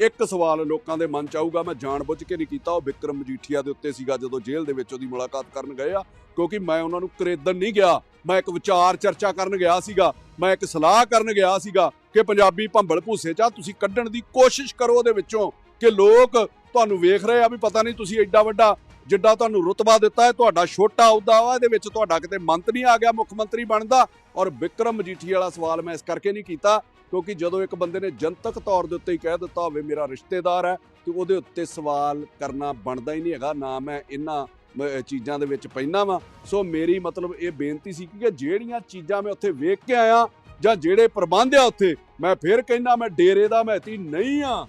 ਇੱਕ ਸਵਾਲ ਲੋਕਾਂ ਦੇ ਮਨ ਚ ਆਊਗਾ, ਮੈਂ ਜਾਣਬੁੱਝ ਕੇ ਨਹੀਂ ਕੀਤਾ, ਉਹ ਵਿਕਰਮ ਮਜੀਠੀਆ ਦੇ ਉੱਤੇ ਸੀਗਾ ਜਦੋਂ ਜੇਲ੍ਹ ਦੇ ਵਿੱਚ ਉਹਦੀ ਮੁਲਾਕਾਤ ਕਰਨ ਗਏ ਆ, ਕਿਉਂਕਿ ਮੈਂ ਉਹਨਾਂ ਨੂੰ ਕਰੇਦਨ ਨਹੀਂ ਗਿਆ। ਮੈਂ ਇੱਕ ਵਿਚਾਰ ਚਰਚਾ ਕਰਨ ਗਿਆ ਸੀਗਾ, ਮੈਂ ਇੱਕ ਸਲਾਹ ਕਰਨ ਗਿਆ ਸੀਗਾ ਕਿ ਪੰਜਾਬੀ ਭੰਬਲ ਭੂਸੇ ਚਾ ਤੁਸੀਂ ਕੱਢਣ ਦੀ ਕੋਸ਼ਿਸ਼ ਕਰੋ ਉਹਦੇ ਵਿੱਚੋਂ ਕਿ ਲੋਕ ਤੁਹਾਨੂੰ ਵੇਖ ਰਹੇ ਆ ਵੀ ਪਤਾ ਨਹੀਂ ਤੁਸੀਂ ਐਡਾ ਵੱਡਾ ਜਿੱਡਾ ਤੁਹਾਨੂੰ ਰੁਤਬਾ ਦਿੱਤਾ ਹੈ, ਤੁਹਾਡਾ ਛੋਟਾ ਅਹੁਦਾ ਵਾ, ਇਹਦੇ ਵਿੱਚ ਤੁਹਾਡਾ ਕਿਤੇ ਮੰਤ ਨਹੀਂ ਆ ਗਿਆ, ਮੁੱਖ ਮੰਤਰੀ ਬਣਦਾ। ਔਰ ਵਿਕਰਮ ਮਜੀਠੀ ਵਾਲਾ ਸਵਾਲ ਮੈਂ ਇਸ ਕਰਕੇ ਨਹੀਂ ਕੀਤਾ ਕਿਉਂਕਿ ਜਦੋਂ ਇੱਕ ਬੰਦੇ ਨੇ ਜਨਤਕ ਤੌਰ ਦੇ ਉੱਤੇ ਹੀ ਕਹਿ ਦਿੱਤਾ ਹੋਵੇ, ਮੇਰਾ ਰਿਸ਼ਤੇਦਾਰ ਹੈ ਤੇ ਉਹਦੇ ਉੱਤੇ ਸਵਾਲ ਕਰਨਾ ਬਣਦਾ ਹੀ ਨਹੀਂ ਹੈਗਾ। ਨਾ ਮੈਂ ਇਹਨਾਂ ਚੀਜ਼ਾਂ ਦੇ ਵਿੱਚ ਪੈਣਾ ਵਾਂ। ਸੋ ਮੇਰੀ ਮਤਲਬ ਇਹ ਬੇਨਤੀ ਸੀ ਕਿ ਜਿਹੜੀਆਂ ਚੀਜ਼ਾਂ ਮੈਂ ਉੱਥੇ ਵੇਖ ਕੇ ਆਇਆ ਜਾਂ ਜਿਹੜੇ ਪ੍ਰਬੰਧ ਆ ਉੱਥੇ, ਮੈਂ ਫਿਰ ਕਹਿੰਦਾ ਮੈਂ ਡੇਰੇ ਦਾ ਮਹਤੀ ਨਹੀਂ ਆ।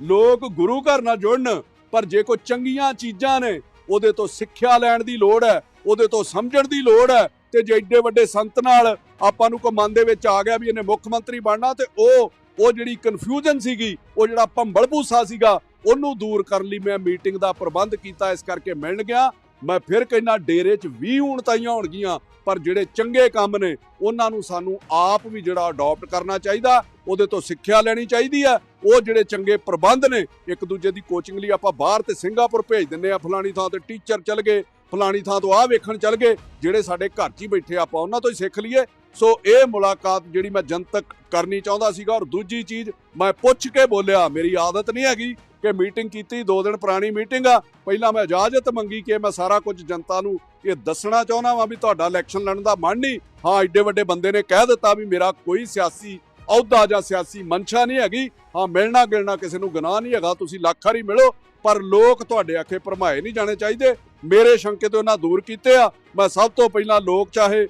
ਲੋਕ ਗੁਰੂ ਘਰ ਨਾਲ ਜੁੜਨ, ਪਰ ਜੇ ਕੋਈ ਚੰਗੀਆਂ ਚੀਜ਼ਾਂ ਨੇ, ਉਹਦੇ ਤੋਂ ਸਿੱਖਿਆ ਲੈਣ ਦੀ ਲੋੜ ਹੈ, ਉਹਦੇ ਤੋਂ ਸਮਝਣ ਦੀ ਲੋੜ ਹੈ ਤੇ ਜੇ ਏਡੇ ਵੱਡੇ ਸੰਤ ਨਾਲ ਆਪਾਂ ਨੂੰ ਕੋ ਮਨ ਦੇ ਵਿੱਚ ਆ ਗਿਆ ਵੀ ਇਹਨੇ ਮੁੱਖ ਮੰਤਰੀ ਬਣਨਾ ਤੇ ਉਹ ਉਹ ਜਿਹੜੀ ਕਨਫਿਊਜ਼ਨ ਸੀਗੀ, ਉਹ ਜਿਹੜਾ ਭੰਬਲ ਭੂਸਾ ਸੀਗਾ, ਉਹਨੂੰ ਦੂਰ ਕਰਨ ਲਈ ਮੈਂ ਮੀਟਿੰਗ ਦਾ ਪ੍ਰਬੰਧ ਕੀਤਾ, ਇਸ ਕਰਕੇ ਮਿਲਣ ਗਿਆ। ਮੈਂ ਫਿਰ ਕਹਿੰਦਾ ਡੇਰੇ 'ਚ 20 ਊਣਤਾਈਆਂ ਹੋਣਗੀਆਂ, ਪਰ ਜਿਹੜੇ ਚੰਗੇ ਕੰਮ ਨੇ, ਉਹਨਾਂ ਨੂੰ ਸਾਨੂੰ ਆਪ ਵੀ ਜਿਹੜਾ ਅਡਾਪਟ ਕਰਨਾ ਚਾਹੀਦਾ, ਉਹਦੇ ਤੋਂ ਸਿੱਖਿਆ ਲੈਣੀ ਚਾਹੀਦੀ ਹੈ। ਉਹ ਜਿਹੜੇ ਚੰਗੇ ਪ੍ਰਬੰਧ ਨੇ, ਇੱਕ ਦੂਜੇ ਦੀ ਕੋਚਿੰਗ ਲਈ ਆਪਾਂ ਬਾਹਰ ਤੇ ਸਿੰਗਾਪੁਰ ਭੇਜ ਦਿੰਨੇ ਆ ਫਲਾਣੀ ਥਾਂ ਤੇ ਟੀਚਰ ਚਲ ਗਏ ਫਲਾਣੀ ਥਾਂ ਤੋਂ ਆਹ ਵੇਖਣ ਚੱਲ ਗਏ, ਜਿਹੜੇ ਸਾਡੇ ਘਰ 'ਚ ਹੀ ਬੈਠੇ ਆਪਾਂ ਉਹਨਾਂ ਤੋਂ ਹੀ ਸਿੱਖ ਲਈਏ। ਸੋ ਇਹ ਮੁਲਾਕਾਤ ਜਿਹੜੀ ਮੈਂ ਜਨਤਕ ਕਰਨੀ ਚਾਹੁੰਦਾ ਸੀਗਾ ਔਰ ਦੂਜੀ ਚੀਜ਼ ਮੈਂ ਪੁੱਛ ਕੇ ਬੋਲਿਆ, ਮੇਰੀ ਆਦਤ ਨਹੀਂ ਹੈਗੀ ਕਿ ਮੀਟਿੰਗ ਕੀਤੀ 2 ਦਿਨ ਪੁਰਾਣੀ ਮੀਟਿੰਗ ਆ, ਪਹਿਲਾਂ ਮੈਂ ਇਜਾਜ਼ਤ ਮੰਗੀ ਕਿ ਮੈਂ ਸਾਰਾ ਕੁਝ ਜਨਤਾ ਨੂੰ ਇਹ ਦੱਸਣਾ ਚਾਹੁੰਦਾ ਵਾਂ ਵੀ ਤੁਹਾਡਾ ਇਲੈਕਸ਼ਨ ਲੜਨ ਦਾ ਮਨ ਨਹੀਂ। ਹਾਂ, ਐਡੇ ਵੱਡੇ ਬੰਦੇ ਨੇ ਕਹਿ ਦਿੱਤਾ ਵੀ ਮੇਰਾ ਕੋਈ ਸਿਆਸੀ ਅਹੁਦਾ ਜਾਂ ਸਿਆਸੀ ਮਨਸ਼ਾ ਨਹੀਂ ਹੈਗੀ। ਹਾਂ ਮਿਲਣਾ ਗਿਲਣਾ ਕਿਸੇ ਨੂੰ ਗੁਨਾਹ ਨਹੀਂ ਹੈਗਾ, ਤੁਸੀਂ ਲੱਖ ਵਾਰੀ ਮਿਲੋ, ਪਰ ਲੋਕ ਤੁਹਾਡੇ ਆਖੇ ਭਰਮਾਏ ਨਹੀਂ ਜਾਣੇ ਚਾਹੀਦੇ। ਮੇਰੇ ਸ਼ੰਕੇ ਤੋਂ ਇਹਨਾਂ ਦੂਰ ਕੀਤੇ ਆ, ਮੈਂ ਸਭ ਤੋਂ ਪਹਿਲਾਂ ਲੋਕ ਚਾਹੇ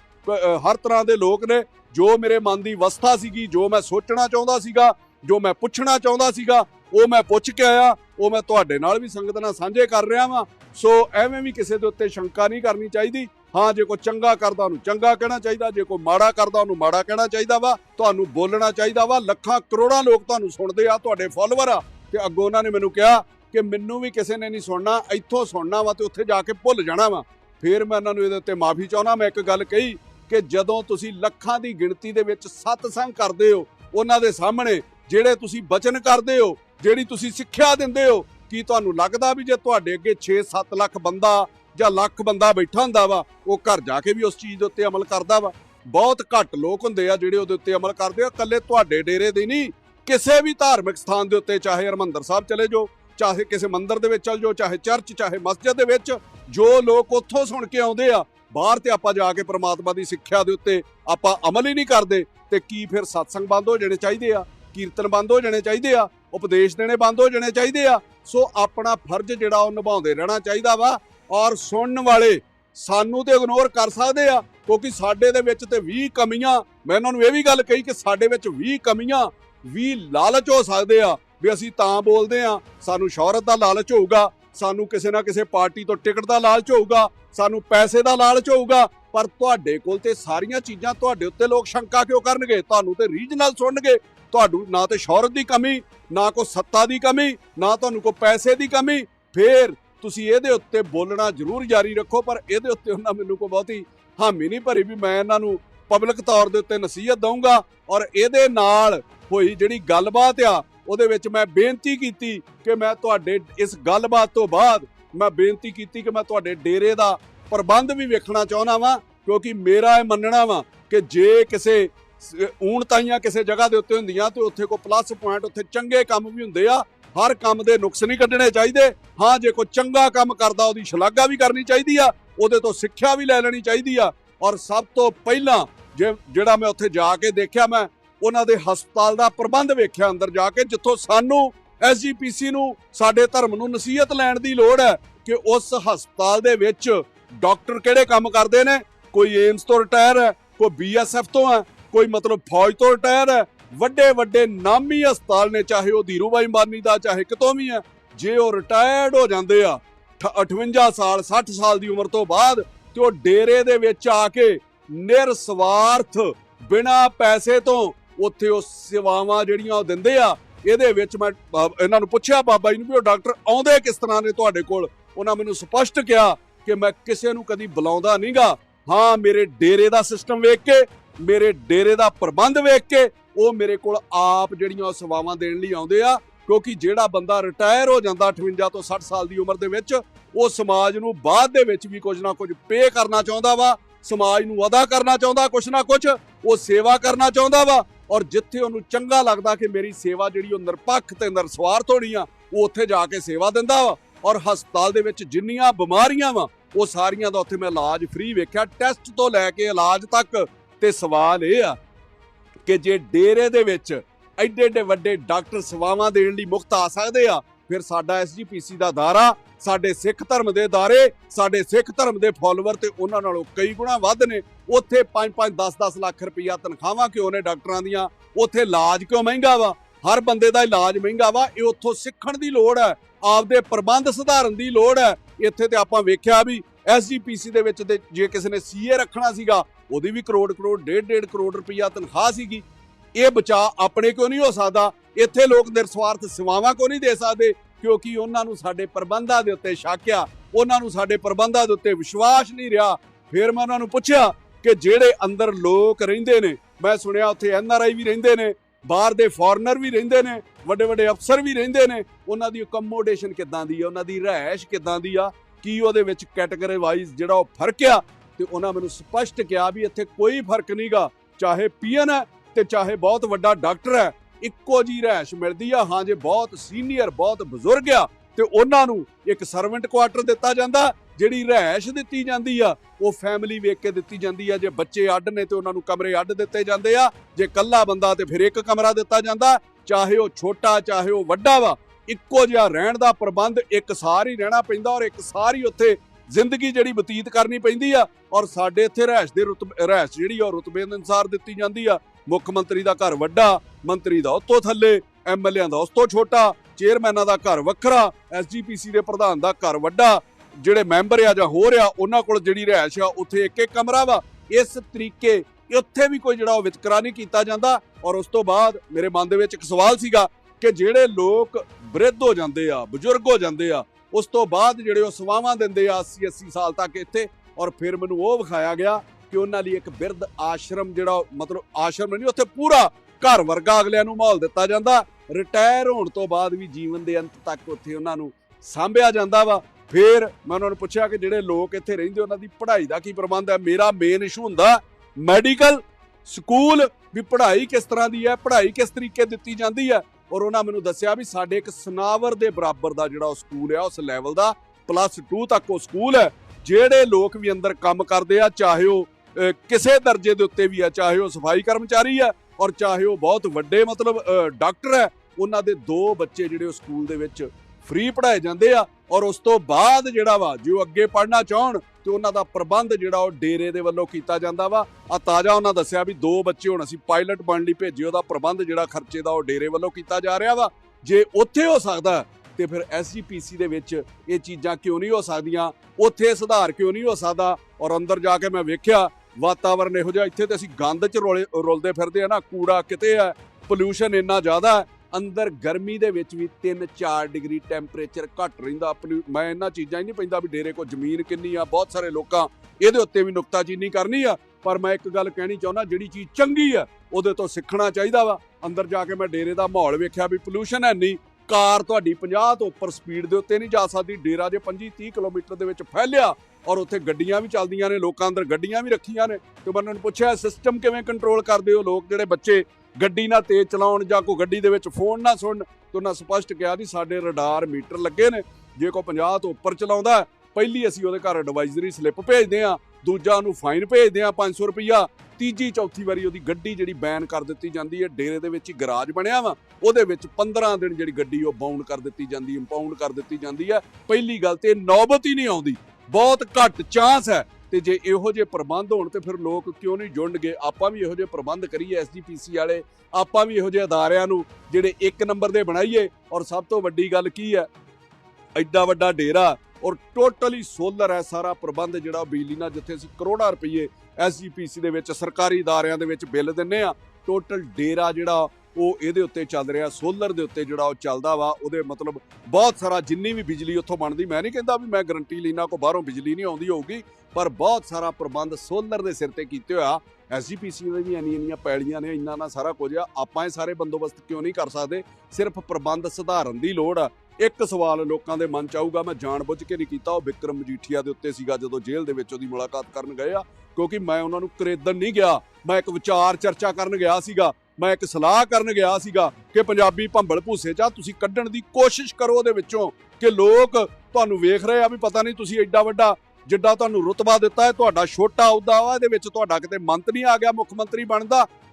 ਹਰ ਤਰ੍ਹਾਂ ਦੇ ਲੋਕ ਨੇ, ਜੋ ਮੇਰੇ ਮਨ ਦੀ ਅਵਸਥਾ ਸੀਗੀ, ਜੋ ਮੈਂ ਸੋਚਣਾ ਚਾਹੁੰਦਾ ਸੀਗਾ, ਜੋ ਮੈਂ ਪੁੱਛਣਾ ਚਾਹੁੰਦਾ ਸੀਗਾ, ਉਹ ਮੈਂ ਪੁੱਛ ਕੇ ਆਇਆ, ਉਹ ਮੈਂ ਤੁਹਾਡੇ ਨਾਲ ਵੀ ਸੰਗਤ ਨਾਲ ਸਾਂਝੇ ਕਰ ਰਿਹਾ ਵਾਂ। ਸੋ ਐਵੇਂ ਵੀ ਕਿਸੇ ਦੇ ਉੱਤੇ ਸ਼ੰਕਾ ਨਹੀਂ ਕਰਨੀ ਚਾਹੀਦੀ। ਹਾਂ, ਜੇ ਕੋਈ ਚੰਗਾ ਕਰਦਾ, ਉਹਨੂੰ ਚੰਗਾ ਕਹਿਣਾ ਚਾਹੀਦਾ, ਜੇ ਕੋਈ ਮਾੜਾ ਕਰਦਾ, ਉਹਨੂੰ ਮਾੜਾ ਕਹਿਣਾ ਚਾਹੀਦਾ ਵਾ, ਤੁਹਾਨੂੰ ਬੋਲਣਾ ਚਾਹੀਦਾ ਵਾ। ਲੱਖਾਂ ਕਰੋੜਾਂ ਲੋਕ ਤੁਹਾਨੂੰ ਸੁਣਦੇ ਆ, ਤੁਹਾਡੇ ਫਾਲੋਅਰ ਆ, ਤੇ ਅੱਗੋਂ ਉਹਨਾਂ ਨੇ ਮੈਨੂੰ ਕਿਹਾ ਕਿ ਮੈਨੂੰ ਵੀ ਕਿਸੇ ਨੇ ਨਹੀਂ ਸੁਣਨਾ, ਇੱਥੋਂ ਸੁਣਨਾ ਵਾ ਤੇ ਉੱਥੇ ਜਾ ਕੇ ਭੁੱਲ ਜਾਣਾ ਵਾ। ਫਿਰ ਮੈਂ ਉਹਨਾਂ ਨੂੰ ਇਹਦੇ ਉੱਤੇ ਮਾਫੀ ਚਾਹੁੰਦਾ, ਮੈਂ ਇੱਕ ਗੱਲ ਕਹੀ ਕਿ ਜਦੋਂ ਤੁਸੀਂ ਲੱਖਾਂ ਦੀ ਗਿਣਤੀ ਦੇ ਵਿੱਚ ਸਤਸੰਗ ਕਰਦੇ ਹੋ, ਉਹਨਾਂ ਦੇ ਸਾਹਮਣੇ ਜਿਹੜੇ ਤੁਸੀਂ ਬਚਨ ਕਰਦੇ ਹੋ, ਜਿਹੜੀ ਤੁਸੀਂ ਸਿੱਖਿਆ ਦਿੰਦੇ ਹੋ, ਕੀ ਤੁਹਾਨੂੰ ਲੱਗਦਾ ਵੀ ਜੇ ਤੁਹਾਡੇ ਅੱਗੇ 6-7 ਲੱਖ ਬੰਦਾ ਜਾਂ ਲੱਖ ਬੰਦਾ ਬੈਠਾ ਹੁੰਦਾ ਵਾ, ਉਹ ਘਰ ਜਾ ਕੇ ਵੀ ਉਸ ਚੀਜ਼ ਦੇ ਉੱਤੇ ਅਮਲ ਕਰਦਾ ਵਾ? ਬਹੁਤ ਘੱਟ ਲੋਕ ਹੁੰਦੇ ਆ ਜਿਹੜੇ ਉਹਦੇ ਉੱਤੇ ਅਮਲ ਕਰਦੇ ਆ, ਇਕੱਲੇ ਤੁਹਾਡੇ ਡੇਰੇ ਦੇ ਨਹੀਂ, ਕਿਸੇ ਵੀ ਧਾਰਮਿਕ ਸਥਾਨ ਦੇ ਉੱਤੇ, ਚਾਹੇ ਹਰਮੰਦਰ ਸਾਹਿਬ ਚਲੇ ਜਾਓ। ਚਾਹੇ ਕਿਸੇ ਮੰਦਿਰ ਦੇ ਵਿੱਚ ਚਲ ਜਾਓ, ਚਾਹੇ ਚਰਚ, ਚਾਹੇ ਮਸਜਿਦ ਦੇ ਵਿੱਚ, ਜੋ ਲੋਕ ਉੱਥੋਂ ਸੁਣ ਕੇ ਆਉਂਦੇ ਆ, ਬਾਹਰ ਤੇ ਆਪਾਂ ਜਾ ਕੇ ਪ੍ਰਮਾਤਮਾ ਦੀ ਸਿੱਖਿਆ ਦੇ ਉੱਤੇ ਆਪਾਂ ਅਮਲ ਹੀ ਨਹੀਂ ਕਰਦੇ, ਤੇ ਕੀ ਫਿਰ ਸਤਸੰਗ ਬੰਦ ਹੋ ਜਾਣੇ ਚਾਹੀਦੇ ਆ, ਕੀਰਤਨ ਬੰਦ ਹੋ ਜਾਣੇ ਚਾਹੀਦੇ ਆ, ਉਪਦੇਸ਼ ਦੇਣੇ ਬੰਦ ਹੋ ਜਾਣੇ ਚਾਹੀਦੇ ਆ, ਸੋ ਆਪਣਾ ਫਰਜ਼ ਜਿਹੜਾ ਉਹ ਨਿਭਾਉਂਦੇ ਰਹਿਣਾ ਚਾਹੀਦਾ ਵਾ, ਔਰ ਸੁਣਨ ਵਾਲੇ ਸਾਨੂੰ ਤੇ ਇਗਨੋਰ ਕਰ ਸਕਦੇ ਆ, ਕਿਉਂਕਿ ਸਾਡੇ ਦੇ ਵਿੱਚ ਤੇ 20 ਕਮੀਆਂ, ਮੈਂ ਉਹਨਾਂ ਨੂੰ ਇਹ ਵੀ ਗੱਲ ਕਹੀ ਕਿ ਸਾਡੇ ਵਿੱਚ 20 ਕਮੀਆਂ 20 ਲਾਲਚ ਹੋ ਸਕਦੇ ਆ ਵੀ ਅਸੀਂ ਤਾਂ ਬੋਲਦੇ ਆ ਸਾਨੂੰ ਸ਼ੌਹਰਤ ਦਾ ਲਾਲਚ ਹੋਊਗਾ, ਸਾਨੂੰ ਕਿਸੇ ਨਾ ਕਿਸੇ ਪਾਰਟੀ ਤੋਂ ਟਿਕਟ ਦਾ ਲਾਲਚ ਹੋਊਗਾ, ਸਾਨੂੰ ਪੈਸੇ ਦਾ ਲਾਲਚ ਹੋਊਗਾ, ਪਰ ਤੁਹਾਡੇ ਕੋਲ ਤੇ ਸਾਰੀਆਂ ਚੀਜ਼ਾਂ ਤੁਹਾਡੇ ਉੱਤੇ ਲੋਕ ਸ਼ੰਕਾ ਕਿਉਂ ਕਰਨਗੇ? ਤੁਹਾਨੂੰ ਤੇ ਰੀਜਨਲ ਸੁਣਨਗੇ। ਤੁਹਾਨੂੰ ਨਾ ਤੇ ਸ਼ੌਹਰਤ ਦੀ ਕਮੀ, ਨਾ ਕੋ ਸੱਤਾ ਦੀ ਕਮੀ, ਨਾ ਤੁਹਾਨੂੰ ਕੋ ਪੈਸੇ ਦੀ ਕਮੀ। ਫੇਰ ਤੁਸੀਂ ਇਹਦੇ ਉੱਤੇ ਬੋਲਣਾ ਜ਼ਰੂਰ ਜਾਰੀ ਰੱਖੋ, ਪਰ ਇਹਦੇ ਉੱਤੇ ਉਹਨਾਂ ਮੈਨੂੰ ਕੋ ਬਹੁਤੀ ਹਾਮੀ ਨਹੀਂ ਭਰੀ ਵੀ ਮੈਂ ਇਹਨਾਂ ਨੂੰ ਪਬਲਿਕ ਤੌਰ ਦੇ ਉੱਤੇ ਨਸੀਹਤ ਦਊਂਗਾ। ਔਰ ਇਹਦੇ ਨਾਲ ਹੋਈ ਜਿਹੜੀ ਗੱਲਬਾਤ ਆ ਉਹਦੇ ਵਿੱਚ ਮੈਂ ਬੇਨਤੀ ਕੀਤੀ ਕਿ ਮੈਂ ਤੁਹਾਡੇ ਇਸ ਗੱਲਬਾਤ ਤੋਂ ਬਾਅਦ ਮੈਂ ਬੇਨਤੀ ਕੀਤੀ ਕਿ ਮੈਂ ਤੁਹਾਡੇ ਡੇਰੇ ਦਾ ਪ੍ਰਬੰਧ ਵੀ ਵੇਖਣਾ ਚਾਹੁੰਦਾ ਵਾਂ, ਕਿਉਂਕਿ ਮੇਰਾ ਇਹ ਮੰਨਣਾ ਵਾ ਕਿ ਜੇ ਕਿਸੇ ਸ- ਊਣਤਾਈਆਂ ਕਿਸੇ ਜਗ੍ਹਾ ਦੇ ਉੱਤੇ ਹੁੰਦੀਆਂ ਤੇ ਉੱਥੇ ਕੋ ਪਲੱਸ ਪੁਆਇੰਟ ਉੱਥੇ ਚੰਗੇ ਕੰਮ ਵੀ ਹੁੰਦੇ ਆ, ਹਰ ਕੰਮ ਦੇ ਨੁਕਸ ਨਹੀਂ ਕੱਢਣੇ ਚਾਹੀਦੇ। ਹਾਂ, ਜੇ ਕੋਈ ਚੰਗਾ ਕੰਮ ਕਰਦਾ, ਉਹਦੀ ਸ਼ਲਾਘਾ ਵੀ ਕਰਨੀ ਚਾਹੀਦੀ ਆ, ਉਹਦੇ ਤੋਂ ਸਿੱਖਿਆ ਵੀ ਲੈ ਲੈਣੀ ਚਾਹੀਦੀ ਆ। ਔਰ ਸਭ ਤੋਂ ਪਹਿਲਾਂ, ਜੇ, ਜਿਹੜਾ ਮੈਂ ਉੱਥੇ ਜਾ ਕੇ ਦੇਖਿਆ ਮੈਂ ਉਹਨਾਂ ਦੇ ਹਸਪਤਾਲ ਦਾ ਪ੍ਰਬੰਧ ਵੇਖਿਆ ਅੰਦਰ ਜਾ ਕੇ, ਜਿੱਥੋਂ ਸਾਨੂੰ ਐਸਜੀਪੀਸੀ ਨੂੰ, ਸਾਡੇ ਧਰਮ ਨੂੰ ਨਸੀਹਤ ਲੈਣ ਦੀ ਲੋੜ ਹੈ ਕਿ ਉਸ ਹਸਪਤਾਲ ਦੇ ਵਿੱਚ ਡਾਕਟਰ ਕਿਹੜੇ ਕੰਮ ਕਰਦੇ ਨੇ? ਕੋਈ ਏਮਸ ਤੋਂ ਰਿਟਾਇਰ ਹੈ, ਕੋਈ ਬੀਐਸਐਫ ਤੋਂ ਹੈ, ਕੋਈ ਮਤਲਬ ਫੌਜ ਤੋਂ ਰਿਟਾਇਰ ਹੈ। ਵੱਡੇ ਵੱਡੇ ਨਾਮੀ ਹਸਪਤਾਲ ਨੇ, ਚਾਹੇ ਉਹ ਧੀਰੂਬਾਈ ਅੰਬਾਨੀ ਦਾ, ਚਾਹੇ ਕਿਤੋਂ ਵੀ ਹੈ, ਜੇ ਉਹ ਰਿਟਾਇਰਡ ਹੋ ਜਾਂਦੇ ਆ, ਠ- 58 ਸਾਲ 60 ਸਾਲ ਦੀ ਉਮਰ ਤੋਂ ਬਾਅਦ ਤੇ ਉਹ ਡੇਰੇ ਦੇ ਵਿੱਚ ਆ ਕੇ ਨਿਰਸਵਾਰਥ ਬਿਨਾ ਪੈਸੇ ਤੋਂ ਉੱਥੇ ਉਹ ਸੇਵਾਵਾਂ ਜਿਹੜੀਆਂ ਉਹ ਦਿੰਦੇ ਆ, ਇਹਦੇ ਵਿੱਚ ਮੈਂ ਇਹਨਾਂ ਨੂੰ ਪੁੱਛਿਆ, ਬਾਬਾ ਜੀ ਨੂੰ ਵੀ ਉਹ ਡਾਕਟਰ ਆਉਂਦੇ ਕਿਸ ਤਰ੍ਹਾਂ ਨੇ ਤੁਹਾਡੇ ਕੋਲ? ਉਹਨਾਂ ਮੈਨੂੰ ਸਪਸ਼ਟ ਕਿਹਾ ਕਿ ਮੈਂ ਕਿਸੇ ਨੂੰ ਕਦੀ ਬੁਲਾਉਂਦਾ ਨਹੀਂਗਾ। ਹਾਂ, ਮੇਰੇ ਡੇਰੇ ਦਾ ਸਿਸਟਮ ਵੇਖ ਕੇ, ਮੇਰੇ ਡੇਰੇ ਦਾ ਪ੍ਰਬੰਧ ਵੇਖ ਕੇ, ਉਹ ਮੇਰੇ ਕੋਲ ਆਪ ਜਿਹੜੀਆਂ ਉਹ ਸੇਵਾਵਾਂ ਦੇਣ ਲਈ ਆਉਂਦੇ ਆ, ਕਿਉਂਕਿ ਜਿਹੜਾ ਬੰਦਾ ਰਿਟਾਇਰ ਹੋ ਜਾਂਦਾ 58 ਤੋਂ 60 ਸਾਲ ਦੀ ਉਮਰ ਦੇ ਵਿੱਚ, ਉਹ ਸਮਾਜ ਨੂੰ ਬਾਅਦ ਦੇ ਵਿੱਚ ਵੀ ਕੁਝ ਨਾ ਕੁਝ ਪੇ ਕਰਨਾ ਚਾਹੁੰਦਾ ਵਾ, ਸਮਾਜ ਨੂੰ ਅਦਾ ਕਰਨਾ ਚਾਹੁੰਦਾ ਕੁਝ ਨਾ ਕੁਝ ਉਹ ਸੇਵਾ ਕਰਨਾ ਚਾਹੁੰਦਾ ਵਾ। ਔਰ ਜਿੱਥੇ ਉਹਨੂੰ ਚੰਗਾ ਲੱਗਦਾ ਕਿ ਮੇਰੀ ਸੇਵਾ ਜਿਹੜੀ ਉਹ ਨਿਰਪੱਖ ਤੇ ਨਿਰਸਵਾਰਥ ਹੋਣੀ ਆ, ਉਹ ਉੱਥੇ ਜਾ ਕੇ ਸੇਵਾ ਦਿੰਦਾ ਵਾ। ਔਰ ਹਸਪਤਾਲ ਦੇ ਵਿੱਚ ਜਿੰਨੀਆਂ ਬਿਮਾਰੀਆਂ ਵਾ, ਉਹ ਸਾਰੀਆਂ ਦਾ ਉੱਥੇ ਮੈਂ ਇਲਾਜ ਫ੍ਰੀ ਵੇਖਿਆ। ਟੈਸਟ ਤੋਂ ਲੈ ਕੇ ਇਲਾਜ ਤੱਕ ਤੇ ਸਵਾਲ ਇਹ ਆ ਕਿ ਜੇ ਡੇਰੇ ਦੇ ਵਿੱਚ ਐਡੇ ਐਡੇ ਵੱਡੇ ਡਾਕਟਰ ਸੇਵਾਵਾਂ ਦੇਣ ਲਈ ਮੁਕਤ ਆ ਸਕਦੇ ਆ ਫਿਰ ਸਾਡਾ ਐਸਜੀਪੀਸੀ ਦਾ ਦਾਰਾ ਸਾਡੇ ਸਿੱਖ ਧਰਮ ਦੇ ਦਾਰੇ ਸਾਡੇ ਸਿੱਖ ਧਰਮ ਦੇ ਫਾਲੋਅਰ ਤੇ ਉਹਨਾਂ ਨਾਲੋਂ ਕਈ ਗੁਣਾ ਵੱਧ ਨੇ। ਉੱਥੇ 5-5 10-10 ਲੱਖ ਰੁਪਈਆ ਤਨਖਾਹਾਂ ਕਿਉਂ ਨੇ ਡਾਕਟਰਾਂ ਦੀਆਂ? ਉੱਥੇ ਇਲਾਜ ਕਿਉਂ ਮਹਿੰਗਾ ਵਾ? ਹਰ ਬੰਦੇ ਦਾ ਇਲਾਜ ਮਹਿੰਗਾ ਵਾ, ਇਹ ਉੱਥੋਂ ਸਿੱਖਣ ਦੀ ਲੋੜ ਹੈ, ਆਪਦੇ ਪ੍ਰਬੰਧ ਸੁਧਾਰਨ ਦੀ ਲੋੜ ਹੈ। ਇੱਥੇ ਤੇ ਆਪਾਂ ਵੇਖਿਆ ਵੀ ਐਸਜੀਪੀਸੀ ਦੇ ਵਿੱਚ ਤੇ ਜੇ ਕਿਸੇ ਨੇ ਸੀਏ ਰੱਖਣਾ ਸੀਗਾ, ਉਹਦੀ ਵੀ ਕਰੋੜ ਕਰੋੜ ਡੇਢ ਡੇਢ ਕਰੋੜ ਰੁਪਈਆ ਤਨਖਾਹ ਸੀਗੀ। ਇਹ ਬਚਾਅ ਆਪਣੇ ਕਿਉਂ ਨਹੀਂ ਹੋ ਸਕਦਾ। ਇੱਥੇ ਲੋਕ ਨਿਰਸਵਾਰਥ ਸੇਵਾਵਾਂ ਕੋ ਨਹੀਂ ਦੇ ਸਕਦੇ, ਕਿਉਂਕਿ ਉਹਨਾਂ ਨੂੰ ਸਾਡੇ ਪ੍ਰਬੰਧਾਂ ਦੇ ਉੱਤੇ ਸ਼ੱਕ ਆ ਉਹਨਾਂ ਨੂੰ ਸਾਡੇ ਪ੍ਰਬੰਧਾਂ ਦੇ ਉੱਤੇ ਵਿਸ਼ਵਾਸ ਨਹੀਂ ਰਿਹਾ। ਫਿਰ ਮੈਂ ਉਹਨਾਂ ਨੂੰ ਪੁੱਛਿਆ ਕਿ ਜਿਹੜੇ ਅੰਦਰ ਲੋਕ ਰਹਿੰਦੇ ਨੇ, ਮੈਂ ਸੁਣਿਆ ਉੱਥੇ ਐਨ ਆਰ ਆਈ ਵੀ ਰਹਿੰਦੇ ਨੇ, ਬਾਹਰ ਦੇ ਫੋਰਨਰ ਵੀ ਰਹਿੰਦੇ ਨੇ ਵੱਡੇ ਵੱਡੇ ਅਫਸਰ ਵੀ ਰਹਿੰਦੇ ਨੇ, ਉਹਨਾਂ ਦੀ ਅਕਮੋਡੇਸ਼ਨ ਕਿੱਦਾਂ ਦੀ ਆ, ਉਹਨਾਂ ਦੀ ਰਹਿائش ਕਿੱਦਾਂ ਦੀ ਆ, ਕੀ ਉਹਦੇ ਵਿੱਚ ਕੈਟਾਗਰੀ ਵਾਈਜ਼ ਜਿਹੜਾ ਉਹ ਫ਼ਰਕ ਆ? ਤੇ ਉਹਨਾਂ ਮੈਨੂੰ ਸਪਸ਼ਟ ਕਿਹਾ ਵੀ ਇੱਥੇ ਕੋਈ ਫ਼ਰਕ ਨਹੀਂਗਾ ਚਾਹੇ ਪੀਐਨ ਹੈ ਤੇ ਚਾਹੇ ਬਹੁਤ ਵੱਡਾ ਡਾਕਟਰ ਹੈ, ਇੱਕੋ ਜੀ ਰਹਿਸ਼ ਮਿਲਦੀ ਆ। ਹਾਂ ਜੇ ਬਹੁਤ ਸੀਨੀਅਰ, ਬਹੁਤ ਬਜ਼ੁਰਗ ਆ, ਤੇ ਉਹਨਾਂ ਨੂੰ ਇੱਕ ਸਰਵੈਂਟ ਕੁਆਟਰ ਦਿੱਤਾ ਜਾਂਦਾ, ਜਿਹੜੀ ਰਹਿਸ਼ ਦਿੱਤੀ ਜਾਂਦੀ ਆ, ਉਹ ਫੈਮਿਲੀ ਵੇਖ ਕੇ ਦਿੱਤੀ ਜਾਂਦੀ ਆ। ਜੇ ਬੱਚੇ ਅੱਡ ਨੇ ਤੇ ਉਹਨਾਂ ਨੂੰ ਕਮਰੇ ਅੱਡ ਦਿੱਤੇ ਜਾਂਦੇ ਆ। ਜੇ ਇਕੱਲਾ ਬੰਦਾ ਤੇ ਫਿਰ ਇੱਕ ਕਮਰਾ ਦਿੱਤਾ ਜਾਂਦਾ। ਚਾਹੇ ਉਹ ਛੋਟਾ, ਚਾਹੇ ਉਹ ਵੱਡਾ ਵਾ, ਇੱਕੋ ਜਿਹਾ ਰਹਿਣ ਦਾ ਪ੍ਰਬੰਧ ਇੱਕ ਸਾਰ ਹੀ ਰਹਿਣਾ ਪੈਂਦਾ ਔਰ ਇੱਕ ਸਾਰ ਹੀ ਉੱਥੇ ਜ਼ਿੰਦਗੀ ਜਿਹੜੀ ਬਤੀਤ ਕਰਨੀ ਪੈਂਦੀ ਆ। ਔਰ ਸਾਡੇ ਇੱਥੇ ਰਹਿਸ਼ ਦੇ ਰੁਤਬੇ ਰਹਿਸ਼ ਜਿਹੜੀ ਆ ਰੁਤਬੇ ਦੇ ਅਨੁਸਾਰ ਦਿੱਤੀ ਜਾਂਦੀ ਆ। ਮੁੱਖ ਮੰਤਰੀ ਦਾ ਘਰ ਵੱਡਾ, ਮੰਤਰੀ ਦਾ ਉਸ ਤੋਂ ਥੱਲੇ ਐਮਐਲਏਆਂ ਦਾ ਉਸ ਤੋਂ ਛੋਟਾ, ਚੇਅਰਮੈਨਾਂ ਦਾ ਘਰ ਵੱਖਰਾ ਐਸਜੀਪੀਸੀ ਦੇ ਪ੍ਰਧਾਨ ਦਾ ਘਰ ਵੱਡਾ, ਜਿਹੜੇ ਮੈਂਬਰ ਆ ਜਾਂ ਹੋਰ ਆ, ਉਹਨਾਂ ਕੋਲ ਜਿਹੜੀ ਰਹਿائش ਆ, ਉੱਥੇ ਇੱਕ ਇੱਕ ਕਮਰਾ ਵਾ। ਇਸ ਤਰੀਕੇ ਉੱਥੇ ਵੀ ਕੋਈ ਜਿਹੜਾ ਉਹ ਵਿਤਕਰਾ ਨਹੀਂ ਕੀਤਾ ਜਾਂਦਾ ਔਰ ਉਸ ਤੋਂ ਬਾਅਦ ਮੇਰੇ ਮਨ ਦੇ ਵਿੱਚ ਇੱਕ ਸਵਾਲ ਸੀਗਾ ਕਿ ਜਿਹੜੇ ਲੋਕ ਬ੍ਰਿਧ ਹੋ ਜਾਂਦੇ ਆ, ਬਜ਼ੁਰਗ ਹੋ ਜਾਂਦੇ ਆ, ਉਸ ਤੋਂ ਬਾਅਦ ਜਿਹੜੇ ਉਹ ਸਵਾਵਾਂ ਦਿੰਦੇ ਆ 80 80 ਸਾਲ ਤੱਕ ਇੱਥੇ ਔਰ ਫਿਰ ਮੈਨੂੰ ਉਹ ਵਿਖਾਇਆ ਗਿਆ ਕਿ ਉਹਨਾਂ ਲਈ ਇੱਕ ਬਿਰਧ ਆਸ਼ਰਮ ਜਿਹੜਾ ਮਤਲਬ ਆਸ਼ਰਮ ਨਹੀਂ, ਉੱਥੇ ਪੂਰਾ ਘਰ ਵਰਗਾ ਅਗਲਿਆਂ ਨੂੰ ਮਾਹੌਲ ਦਿੱਤਾ ਜਾਂਦਾ। ਰਿਟਾਇਰ ਹੋਣ ਤੋਂ ਬਾਅਦ ਵੀ ਜੀਵਨ ਦੇ ਅੰਤ ਤੱਕ ਉੱਥੇ ਉਹਨਾਂ ਨੂੰ ਸਾਂਭਿਆ ਜਾਂਦਾ ਵਾ। ਫਿਰ ਮੈਂ ਉਹਨਾਂ ਨੂੰ ਪੁੱਛਿਆ ਕਿ ਜਿਹੜੇ ਲੋਕ ਇੱਥੇ ਰਹਿੰਦੇ, ਉਹਨਾਂ ਦੀ ਪੜ੍ਹਾਈ ਦਾ ਕੀ ਪ੍ਰਬੰਧ ਹੈ? ਮੇਰਾ ਮੇਨ ਇਸ਼ੂ ਹੁੰਦਾ ਮੈਡੀਕਲ ਸਕੂਲ ਵੀ ਪੜ੍ਹਾਈ ਕਿਸ ਤਰ੍ਹਾਂ ਦੀ ਹੈ, ਪੜ੍ਹਾਈ ਕਿਸ ਤਰੀਕੇ ਦਿੱਤੀ ਜਾਂਦੀ ਹੈ? ਔਰ ਉਹਨਾਂ ਮੈਨੂੰ ਦੱਸਿਆ ਵੀ ਸਾਡੇ ਇੱਕ ਸਨਾਵਰ ਦੇ ਬਰਾਬਰ ਦਾ ਜਿਹੜਾ ਉਹ ਸਕੂਲ ਹੈ, ਉਸ ਲੈਵਲ ਦਾ ਪਲੱਸ 2 ਤੱਕ ਉਹ ਸਕੂਲ ਹੈ। ਜਿਹੜੇ ਲੋਕ ਵੀ ਅੰਦਰ ਕੰਮ ਕਰਦੇ ਆ, ਚਾਹੇ ਉਹ ਕਿਸੇ ਦਰਜੇ ਦੇ ਉੱਤੇ ਵੀ ਆ, ਚਾਹੇ ਉਹ ਸਫ਼ਾਈ ਕਰਮਚਾਰੀ ਆ ਔਰ ਚਾਹੇ ਉਹ ਬਹੁਤ ਵੱਡੇ ਮਤਲਬ ਡਾਕਟਰ ਹੈ ਉਹਨਾਂ ਦੇ ਦੋ ਬੱਚੇ ਜਿਹੜੇ ਉਹ ਸਕੂਲ ਦੇ ਵਿੱਚ ਫ੍ਰੀ ਪੜ੍ਹਾਏ ਜਾਂਦੇ ਆ ਔਰ ਉਸ ਤੋਂ ਬਾਅਦ ਜਿਹੜਾ ਵਾ, ਜੇ ਉਹ ਅੱਗੇ ਪੜ੍ਹਨਾ ਚਾਹਣ ਤੇ ਉਹਨਾਂ ਦਾ ਪ੍ਰਬੰਧ ਜਿਹੜਾ ਉਹ ਡੇਰੇ ਦੇ ਵੱਲੋਂ ਕੀਤਾ ਜਾਂਦਾ ਵਾ। ਆ ਤਾਜ਼ਾ ਉਹਨਾਂ ਦੱਸਿਆ ਵੀ ਦੋ ਬੱਚੇ ਹੁਣ ਅਸੀਂ ਪਾਇਲਟ ਬਣਨ ਲਈ ਭੇਜੇ, ਉਹਦਾ ਪ੍ਰਬੰਧ ਜਿਹੜਾ ਖਰਚੇ ਦਾ ਉਹ ਡੇਰੇ ਵੱਲੋਂ ਕੀਤਾ ਜਾ ਰਿਹਾ ਵਾ। ਜੇ ਉੱਥੇ ਹੋ ਸਕਦਾ ਤੇ ਫਿਰ ਐਸਜੀਪੀਸੀ ਦੇ ਵਿੱਚ ਇਹ ਚੀਜ਼ਾਂ ਕਿਉਂ ਨਹੀਂ ਹੋ ਸਕਦੀਆਂ? ਉੱਥੇ ਸੁਧਾਰ ਕਿਉਂ ਨਹੀਂ ਹੋ ਸਕਦਾ? ਔਰ ਅੰਦਰ ਜਾ ਕੇ ਮੈਂ ਵੇਖਿਆ ਵਾਤਾਵਰਨ ਇਹੋ ਜਿਹਾ, ਇੱਥੇ ਤੇ ਅਸੀਂ ਗੰਦ 'ਚ ਰੋਲੇ, ਰੁਲਦੇ ਫਿਰਦੇ ਆ ਨਾ, ਕੂੜਾ ਕਿਤੇ ਹੈ ਪੋਲਿਊਸ਼ਨ ਇੰਨਾ ਜ਼ਿਆਦਾ ਅੰਦਰ ਗਰਮੀ ਦੇ ਵਿੱਚ ਵੀ 3-4 ਡਿਗਰੀ ਟੈਂਪਰੇਚਰ ਘੱਟ ਰਹਿੰਦਾ pollu- ਮੈਂ ਇਹਨਾਂ ਚੀਜ਼ਾਂ ਹੀ ਨਹੀਂ ਪੈਂਦਾ ਵੀ ਡੇਰੇ ਕੋ ਜ਼ਮੀਨ ਕਿੰਨੀ ਆ, ਬਹੁਤ ਸਾਰੇ ਲੋਕਾਂ, ਇਹਦੇ ਉੱਤੇ ਵੀ ਨੁਕਤਾਚੀਨੀ ਕਰਨੀ ਆ, ਪਰ ਮੈਂ ਇੱਕ ਗੱਲ ਕਹਿਣੀ ਚਾਹੁੰਦਾ, ਜਿਹੜੀ ਚੀਜ਼ ਚੰਗੀ ਆ, ਉਹਦੇ ਤੋਂ ਸਿੱਖਣਾ ਚਾਹੀਦਾ ਵਾ, ਅੰਦਰ ਜਾ ਕੇ ਮੈਂ ਡੇਰੇ ਦਾ ਮਾਹੌਲ ਵੇਖਿਆ ਵੀ ਪੋਲਿਊਸ਼ਨ ਹੈ ਨਹੀਂ ਕਾਰ ਤੁਹਾਡੀ 50 ਤੋਂ ਉੱਪਰ ਸਪੀਡ ਦੇ ਉੱਤੇ ਨਹੀਂ ਜਾ ਸਕਦੀ, ਡੇਰਾ ਜੇ 25-30 ਕਿਲੋਮੀਟਰ ਦੇ ਵਿੱਚ ਫੈਲਿਆ ਔਰ ਉੱਥੇ ਗੱਡੀਆਂ ਵੀ ਚੱਲਦੀਆਂ ਨੇ, ਲੋਕਾਂ ਅੰਦਰ ਗੱਡੀਆਂ ਵੀ ਰੱਖੀਆਂ ਨੇ। ਤੇ ਮੈਂ ਉਹਨਾਂ ਨੂੰ ਪੁੱਛਿਆ ਸਿਸਟਮ ਕਿਵੇਂ ਕੰਟਰੋਲ ਕਰਦੇ ਹੋ ਲੋਕ ਜਿਹੜੇ ਬੱਚੇ ਗੱਡੀ ਨਾ ਤੇਜ਼ ਚਲਾਉਣ ਜਾਂ ਕੋਈ ਗੱਡੀ ਦੇ ਵਿੱਚ ਫੋਨ ਨਾ ਸੁਣਨ? ਤੇ ਉਹਨਾਂ ਸਪਸ਼ਟ ਕਿਹਾ ਵੀ ਸਾਡੇ ਰਡਾਰ ਮੀਟਰ ਲੱਗੇ ਨੇ, ਜੇ ਕੋਈ 50 ਤੋਂ ਉੱਪਰ ਚਲਾਉਂਦਾ ਪਹਿਲੀ ਅਸੀਂ ਉਹਦੇ ਘਰ ਐਡਵਾਈਜ਼ਰੀ ਸਲਿੱਪ ਭੇਜਦੇ ਆ ਦੂਜਾ ਉਹਨੂੰ ਫਾਈਨ ਭੇਜਦੇ ਆ 500 ਰੁਪਈਆ। ਤੀਜੀ ਚੌਥੀ ਵਾਰੀ ਉਹਦੀ ਗੱਡੀ ਜਿਹੜੀ ਬੈਨ ਕਰ ਦਿੱਤੀ ਜਾਂਦੀ ਹੈ, ਡੇਰੇ ਦੇ ਵਿੱਚ ਹੀ ਗਰਾਜ ਬਣਿਆ ਵਾ, ਉਹਦੇ ਵਿੱਚ 15 ਦਿਨ ਜਿਹੜੀ ਗੱਡੀ ਉਹ ਬਾਉਂਡ ਕਰ ਦਿੱਤੀ ਜਾਂਦੀ ਇੰਪਾਊਂਡ ਕਰ ਦਿੱਤੀ ਜਾਂਦੀ ਹੈ। ਪਹਿਲੀ ਗੱਲ ਤੇ ਨੌਬਤ ਹੀ ਨਹੀਂ ਆਉਂਦੀ, ਬਹੁਤ ਘੱਟ ਚਾਂਸ ਹੈ ਤੇ ਜੇ ਇਹੋ ਜਿਹੇ ਪ੍ਰਬੰਧ ਹੋਣ ਤੇ ਫਿਰ ਲੋਕ ਕਿਉਂ ਨਹੀਂ ਜੁੜਨਗੇ? ਆਪਾਂ ਵੀ ਇਹੋ ਜਿਹੇ ਪ੍ਰਬੰਧ ਕਰੀਏ ਐਸਜੀਪੀਸੀ ਵਾਲੇ, ਆਪਾਂ ਵੀ ਇਹੋ ਜਿਹੇ ਅਦਾਰਿਆਂ ਨੂੰ ਜਿਹੜੇ ਇੱਕ ਨੰਬਰ ਦੇ ਬਣਾਈਏ। ਔਰ ਸਭ ਤੋਂ ਵੱਡੀ ਗੱਲ ਕੀ ਹੈ? ਐਡਾ ਵੱਡਾ ਡੇਰਾ ਔਰ ਟੋਟਲੀ ਸੋਲਰ ਹੈ ਸਾਰਾ ਪ੍ਰਬੰਧ ਜਿਹੜਾ ਉਹ ਬਿਜਲੀ ਨਾਲ ਜਿੱਥੇ ਅਸੀਂ ਕਰੋੜਾਂ ਰੁਪਏ ਐਸਜੀਪੀਸੀ ਦੇ ਵਿੱਚ ਸਰਕਾਰੀ ਅਦਾਰਿਆਂ ਦੇ ਵਿੱਚ ਬਿੱਲ ਦਿੰਨੇ ਆ। ਟੋਟਲ ਡੇਰਾ ਜਿਹੜਾ ਉਹ ਇਹਦੇ ਉੱਤੇ ਚੱਲ ਰਿਹਾ, ਸੋਲਰ ਦੇ ਉੱਤੇ ਜਿਹੜਾ ਉਹ ਚੱਲਦਾ ਵਾ, ਉਹਦੇ ਮਤਲਬ ਬਹੁਤ ਸਾਰਾ ਜਿੰਨੀ ਵੀ ਬਿਜਲੀ ਉੱਥੋਂ ਬਣਦੀ, ਮੈਂ ਨਹੀਂ ਕਹਿੰਦਾ ਵੀ ਮੈਂ ਗਰੰਟੀ ਲੈਣਾ ਕੋ ਬਾਹਰੋਂ ਬਿਜਲੀ ਨਹੀਂ ਆਉਂਦੀ ਹੋਊਗੀ, ਪਰ ਬਹੁਤ ਸਾਰਾ ਪ੍ਰਬੰਧ ਸੋਲਰ ਦੇ ਸਿਰ ਤੇ ਕੀਤੇ ਹੋਇਆ ਐਸਜੀਪੀਸੀ ਦੇ ਵੀ ਇੰਨੀਆਂ ਇੰਨੀਆਂ ਪੈਲੀਆਂ ਨੇ, ਇੰਨਾ ਨਾ ਸਾਰਾ ਕੁਝ ਆ। ਆਪਾਂ ਇਹ ਸਾਰੇ ਬੰਦੋਬਸਤ ਕਿਉਂ ਨਹੀਂ ਕਰ ਸਕਦੇ? ਸਿਰਫ ਪ੍ਰਬੰਧ ਸੁਧਾਰਨ ਦੀ ਲੋੜ ਆ। ਇੱਕ ਸਵਾਲ ਲੋਕਾਂ ਦੇ ਮਨ ਚ ਆਊਗਾ, ਮੈਂ ਜਾਣਬੁੱਝ ਕੇ ਨਹੀਂ ਕੀਤਾ, ਉਹ ਵਿਕਰਮ ਮਜੀਠੀਆ ਦੇ ਉੱਤੇ ਸੀਗਾ ਜਦੋਂ ਜੇਲ੍ਹ ਦੇ ਵਿੱਚ ਉਹਦੀ ਮੁਲਾਕਾਤ ਕਰਨ ਗਏ ਆ, ਕਿਉਂਕਿ ਮੈਂ ਉਹਨਾਂ ਨੂੰ ਕਰੇਦਨ ਨਹੀਂ ਗਿਆ, ਮੈਂ ਇੱਕ ਵਿਚਾਰ ਚਰਚਾ ਕਰਨ ਗਿਆ ਸੀਗਾ, ਮੈਂ ਇੱਕ ਸਲਾਹ ਕਰਨ ਗਿਆ ਸੀਗਾ ਕਿ ਪੰਜਾਬੀ ਭੰਬਲ ਭੂਸੇ ਚਾ ਤੁਸੀਂ ਕੱਢਣ ਦੀ ਕੋਸ਼ਿਸ਼ ਕਰੋ ਉਹਦੇ ਵਿੱਚੋਂ ਕਿ ਲੋਕ ਤੁਹਾਨੂੰ ਵੇਖ ਰਹੇ ਆ ਵੀ ਪਤਾ ਨਹੀਂ ਤੁਸੀਂ ਐਡਾ ਵੱਡਾ ਜਿੱਡਾ ਤੁਹਾਨੂੰ ਰੁਤਬਾ ਦਿੱਤਾ ਹੈ, ਤੁਹਾਡਾ ਛੋਟਾ ਅਹੁਦਾ ਵਾ, ਇਹਦੇ ਵਿੱਚ ਤੁਹਾਡਾ ਕਿਤੇ ਮੰਤ ਨਹੀਂ ਆ ਗਿਆ, ਮੁੱਖ ਮੰਤਰੀ ਬਣਦਾ